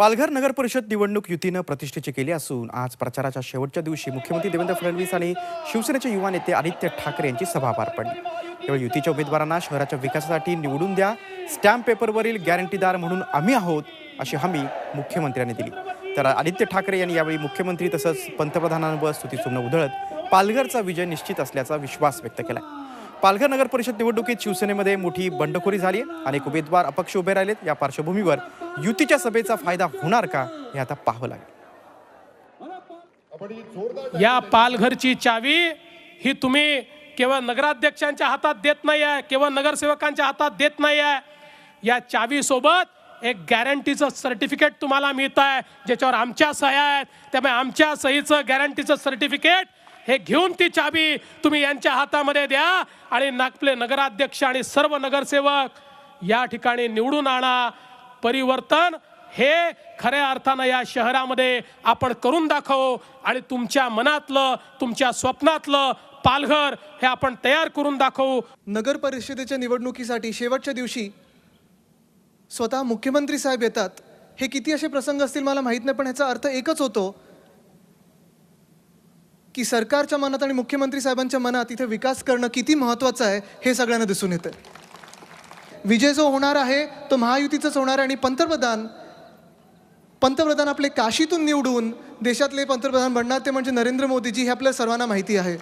पालघर नगर परिषद निवडणूक युतीनं प्रतिष्ठेची केली असून आज प्रचाराच्या शेवटच्या दिवशी मुख्यमंत्री देवेंद्र फडणवीस आणि शिवसेनेचे युवा नेते आदित्य ठाकरे यांची सभा पार पडली. यावेळी युतीच्या उमेदवारांना शहराच्या विकासासाठी निवडून द्या स्टॅम्प पेपरवरील गॅरंटीदार म्हणून आम्ही आहोत अशी हमी मुख्यमंत्र्यांनी दिली. तर आदित्य ठाकरे यांनी यावेळी मुख्यमंत्री तसंच पंतप्रधानांवर स्तुतीचूर्ण उधळत पालघरचा विजय निश्चित असल्याचा विश्वास व्यक्त केला पालघर नगर परिषद निवडणुकीत शिवसेनेमध्ये मोठी बंडखोरी झाली आहे अनेक उमेदवार अपक्ष उभे राहिलेत. या पार्श्वभूमीवर युतीच्या सभेचा फायदा होणार का हे आता पाहावं लागेल. या पालघरची चावी ही तुम्ही केवळ नगराध्यक्षांच्या हातात देत नाही आहे केवळ नगरसेवकांच्या हातात देत नाही आहे या चावी सोबत एक गॅरंटीचं सर्टिफिकेट तुम्हाला मिळत आहे ज्याच्यावर आमच्या सह्या आहेत. त्यामुळे आमच्या सहीचं गॅरंटीचं सर्टिफिकेट हे घेऊन ती चावी तुम्ही यांच्या हातामध्ये द्या आणि नागपले नगराध्यक्ष आणि सर्व नगरसेवक या ठिकाणी निवडून आणा. परिवर्तन हे खऱ्या अर्थानं या शहरामध्ये आपण करून दाखवू आणि तुमच्या मनातलं तुमच्या स्वप्नातलं पालघर हे आपण तयार करून दाखवू. नगर परिषदेच्या निवडणुकीसाठी शेवटच्या दिवशी स्वतः मुख्यमंत्री साहेब येतात. हे किती असे प्रसंग असतील मला माहीत नाही पण ह्याचा अर्थ एकच होतो की सरकारच्या मनात आणि मुख्यमंत्री साहेबांच्या मनात इथे विकास करणं किती महत्त्वाचं आहे हे सगळ्यांना दिसून येतं. विजय जो होणार आहे तो महायुतीचाच होणार आहे आणि पंतप्रधान पंतप्रधान आपले काशीतून निवडून देशातले पंतप्रधान बनणार ते म्हणजे नरेंद्र मोदीजी हे आपल्या सर्वांना माहिती आहे.